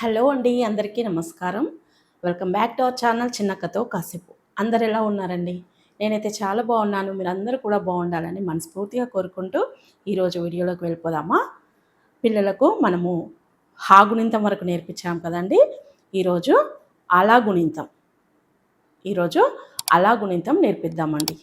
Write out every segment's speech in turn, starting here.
Hello అండి అందరికీ నమస్కారం. Welcome back to our channel చిన్నక్కతో కాసేపు. అందరు ఎలా ఉన్నారండి? నేనైతే చాలా బాగున్నాను. మీరు అందరూ కూడా బాగుండాలని మనస్ఫూర్తిగా కోరుకుంటూ ఈరోజు వీడియోలోకి వెళ్ళిపోదామా? పిల్లలకు మనము హాగుణింతం వరకు నేర్పించాం కదండి. ఈరోజు అలాగుణింతం ఈరోజు అలాగుణింతం నేర్పిద్దామండి.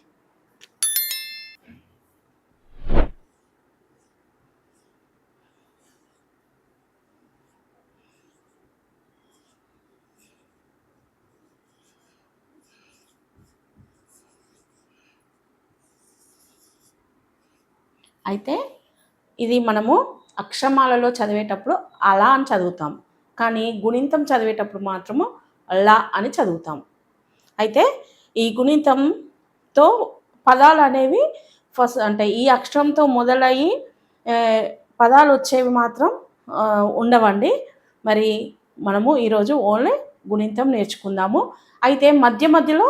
అయితే ఇది మనము అక్షమాలలో చదివేటప్పుడు అలా అని చదువుతాం. కానీ గుణింతం చదివేటప్పుడు మాత్రము లా అని చదువుతాం. అయితే ఈ గుణితంతో పదాలు అనేవి ఫస్ట్ అంటే ఈ అక్షరంతో మొదలయ్యి పదాలు వచ్చేవి మాత్రం ఉండవండి. మరి మనము ఈరోజు ఓన్లీ గుణింతం నేర్చుకుందాము. అయితే మధ్య మధ్యలో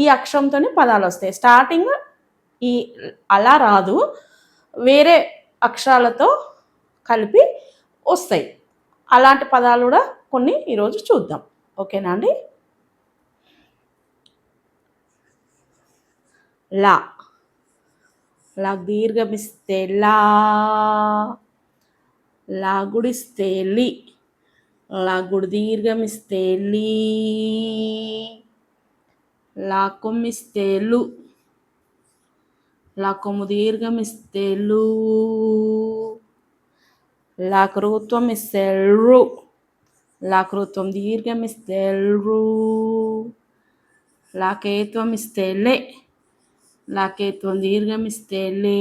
ఈ అక్షరంతోనే పదాలు వస్తాయి. స్టార్టింగ్ ఈ అలా రాదు. వేరే అక్షరాలతో కలిపి వస్తాయి. అలాంటి పదాలు కూడా కొన్ని ఈరోజు చూద్దాం. ఓకేనా అండి? లా. లా దీర్ఘమిస్తే లా. లా గుడిస్తే లి. లా గుడి దీర్ఘమిస్తే లీ. లా కొమ్మిస్తే లు. లా కొమ్ము దీర్ఘమిస్తే లూ లా కృత్వం ఇస్తే రు లా కృత్వం దీర్ఘమిస్తే రు లా కేత్వం ఇస్తే లే లా కేత్వం దీర్ఘమిస్తే లే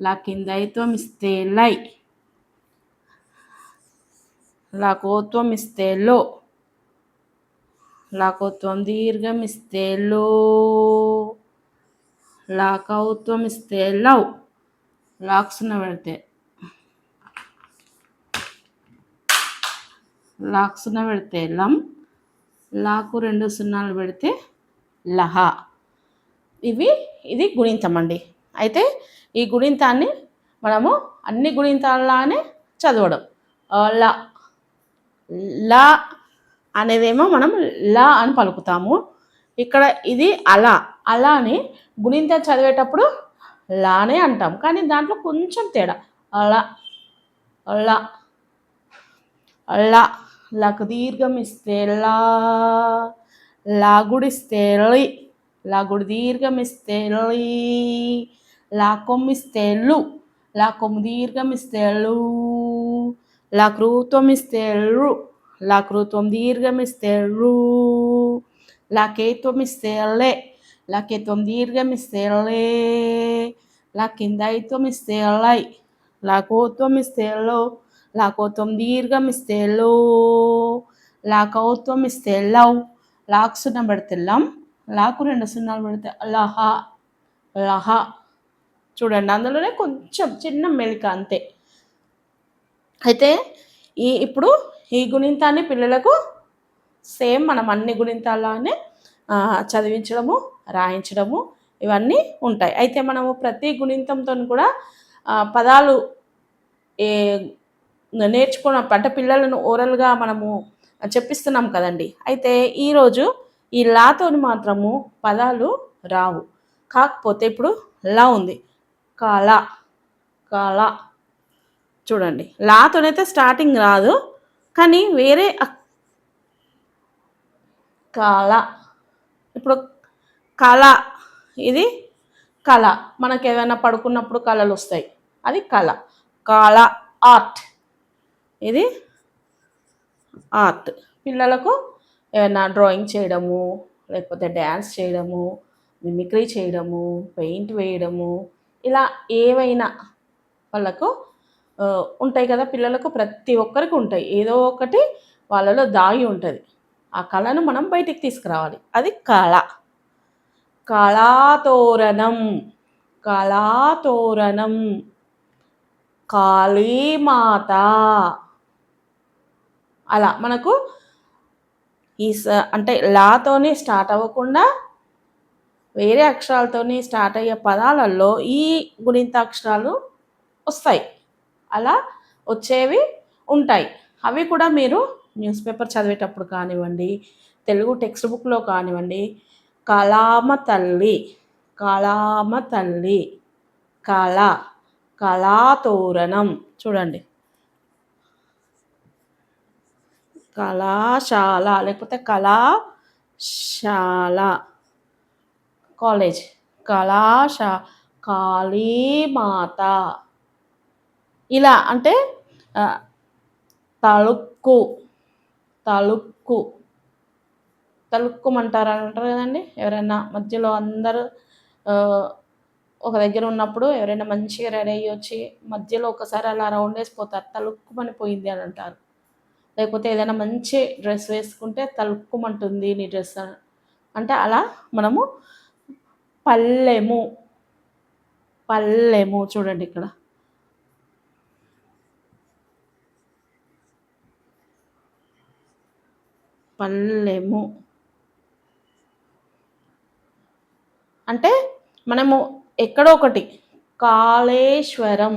లా కిందైత్వం ఇస్తే లై లా కోత్వం ఇస్తే లో లా కోత్వం దీర్ఘమిస్తే లో లా కౌత్వం ఇస్తే లవ్. లాక్స్న పెడితే. లాక్స్న పెడితే లం. లాకు రెండు సున్నాలు పెడితే లహ. ఇవి ఇది గుణింతం అండి. అయితే ఈ గుణింతాన్ని మనము అన్ని గుణింతాలలానే చదవడం. ల. ల అనేదేమో మనం ల అని పలుకుతాము. ఇక్కడ ఇది అలా. అలా అని చదివేటప్పుడు లానే అంటాం. కానీ దాంట్లో కొంచెం తేడా. అలా అలా అలా లకు దీర్ఘం ఇస్తే లా లాగుడిస్తే లి దీర్ఘం ఇస్తే లీ లా కొమ్మిస్తే లు లా కొమ్ము దీర్ఘం ఇస్తే లు లా క్రూత్వం ఇస్తే రు లా క్రూత్వం దీర్ఘం ఇస్తే రు లా కేత్వం ఇస్తే లే. లా కేత్వం దీర్ఘం ఇస్తే లే లా కిందైత్వం ఇస్తే లై లా కోత్వం ఇస్తే లో లా కోత్వం దీర్ఘం ఇస్తే లో లా కౌత్వం ఇస్తే లవ్ లాకు సున్నా పెడితే లం లాకు రెండు సున్నాలు పెడితే లహా లహా చూడండి అందులోనే కొంచెం చిన్న మెలిక అంతే అయితే ఈ ఇప్పుడు ఈ గుణింతాన్ని పిల్లలకు సేమ్ మనం అన్ని గుణింతాల్లానే ఆ, చదివించడము రాయించడము ఇవన్నీ ఉంటాయి. అయితే మనము ప్రతి గుణింతంతో కూడా పదాలు ఏ నేర్చుకున్న పంట పిల్లలను ఓరల్గా మనము చెప్పిస్తున్నాం కదండి. అయితే ఈరోజు ఈ లాతోని మాత్రము పదాలు రావు. కాకపోతే ఇప్పుడు లా ఉంది. కాల కాల చూడండి. లాతోనైతే స్టార్టింగ్ రాదు కానీ వేరే అక్- కాల ఇప్పుడు కళ ఇది కళ. మనకి ఏదైనా పడుకున్నప్పుడు కళలు వస్తాయి. అది కళ. కళ ఆర్ట్. ఇది ఆర్ట్. పిల్లలకు ఏమైనా డ్రాయింగ్ చేయడము లేకపోతే డ్యాన్స్ చేయడము మిమిక్రీ చేయడము పెయింట్ వేయడము ఇలా ఏవైనా వాళ్ళకు ఉంటాయి కదా పిల్లలకు ప్రతి ఒక్కరికి ఉంటాయి. ఏదో ఒకటి వాళ్ళలో దాగి ఉంటుంది. ఆ కళను మనం బయటికి తీసుకురావాలి. అది కళ. కళాతోరణం. కళాతోరణం. కాళీమాత. అలా మనకు ఈ స అంటే లాతోని స్టార్ట్ అవ్వకుండా వేరే అక్షరాలతోని స్టార్ట్ అయ్యే పదాలలో ఈ గుణింత అక్షరాలు వస్తాయి. అలా వచ్చేవి ఉంటాయి. అవి కూడా మీరు న్యూస్ పేపర్ చదివేటప్పుడు కానివ్వండి తెలుగు టెక్స్ట్ బుక్లో కానివ్వండి కళామ తల్లి కళామ తల్లి కళ కళాతోరణం చూడండి. కళాశాల లేకపోతే కళాశాల కాలేజ్. కళాశా కాళీమాత. ఇలా అంటే తళుక్కు. తలుక్కు తలుక్కుమంటారు అని అంటారు కదండి? ఎవరైనా మధ్యలో అందరూ ఒక దగ్గర ఉన్నప్పుడు ఎవరైనా మంచిగా రెడీ అయ్యి వచ్చి మధ్యలో ఒకసారి అలా రౌండ్ వేసిపోతారు తలుక్కుమని పోయింది అని అంటారు. లేకపోతే ఏదైనా మంచి డ్రెస్ వేసుకుంటే తలుక్కుమంటుంది నీ డ్రెస్ అంటే అలా మనము పల్లెము పల్లెము చూడండి ఇక్కడ. పల్లెము అంటే మనము ఎక్కడో ఒకటి కాళేశ్వరం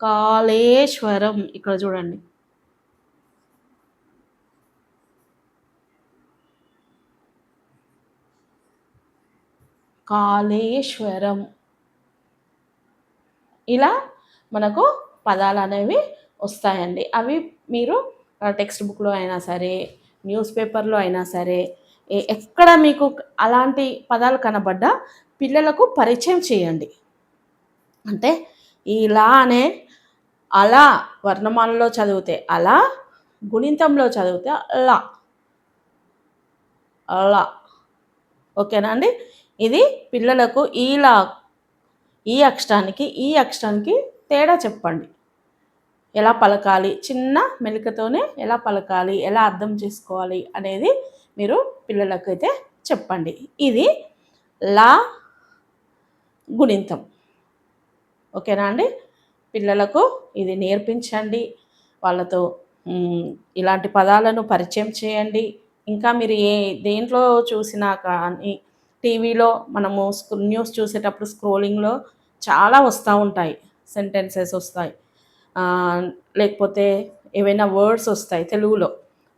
కాళేశ్వరం ఇక్కడ చూడండి. కాళేశ్వరం. ఇలా మనకు పదాలు అనేవి వస్తాయండి. అవి మీరు టెక్స్ట్ బుక్లో అయినా సరే న్యూస్ పేపర్లో అయినా సరే ఎక్కడ మీకు అలాంటి పదాలు కనబడ్డా పిల్లలకు పరిచయం చేయండి. అంటే ఇలా అనే అలా వర్ణమాలలో చదివితే అలా గుణింతంలో చదివితే అలా. అలా. ఓకేనా అండి? ఇది పిల్లలకు ఈలా ఈ అక్షరానికి ఈ అక్షరానికి తేడా చెప్పండి. ఎలా పలకాలి చిన్న మెలికతోనే ఎలా పలకాలి ఎలా అర్థం చేసుకోవాలి అనేది మీరు పిల్లలకైతే చెప్పండి. ఇది లా గుణింతం. ఓకేనా అండి? పిల్లలకు ఇది నేర్పించండి. వాళ్ళతో ఇలాంటి పదాలను పరిచయం చేయండి. ఇంకా మీరు ఏ దేంట్లో చూసినా కానీ టీవీలో మనము న్యూస్ చూసేటప్పుడు స్క్రోలింగ్లో చాలా వస్తూ ఉంటాయి. సెంటెన్సెస్ వస్తాయి. లేకపోతే ఏవైనా వర్డ్స్ వస్తాయి తెలుగులో.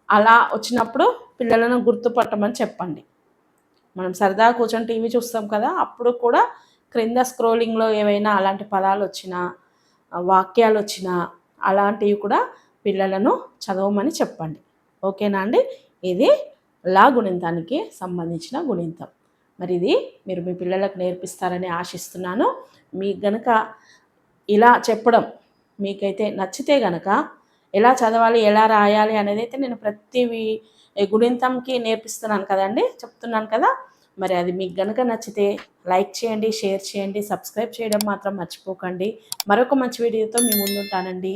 అలా వచ్చినప్పుడు పిల్లలను గుర్తుపట్టమని చెప్పండి. మనం సరదా కూర్చొని టీవీ చూస్తాం కదా అప్పుడు కూడా క్రింద స్క్రోలింగ్లో ఏవైనా అలాంటి పదాలు వచ్చినా వాక్యాలు వచ్చినా అలాంటివి కూడా పిల్లలను చదవమని చెప్పండి. ఓకేనా అండి? ఇది లా గుణింతానికి సంబంధించిన గుణింతం. మరి ఇది మీరు మీ పిల్లలకు నేర్పిస్తారని ఆశిస్తున్నాను. మీకు గనక ఇలా చెప్పడం మీకైతే నచ్చితే గనక ఎలా చదవాలి ఎలా రాయాలి అనేది అయితే నేను ప్రతి గుణింతంకి నేర్పిస్తున్నాను కదండి చెప్తున్నాను కదా. మరి అది మీకు గనక నచ్చితే లైక్ చేయండి షేర్ చేయండి సబ్స్క్రైబ్ చేయడం మాత్రం మర్చిపోకండి. మరొక మంచి వీడియోతో మీ ముందుంటానండి.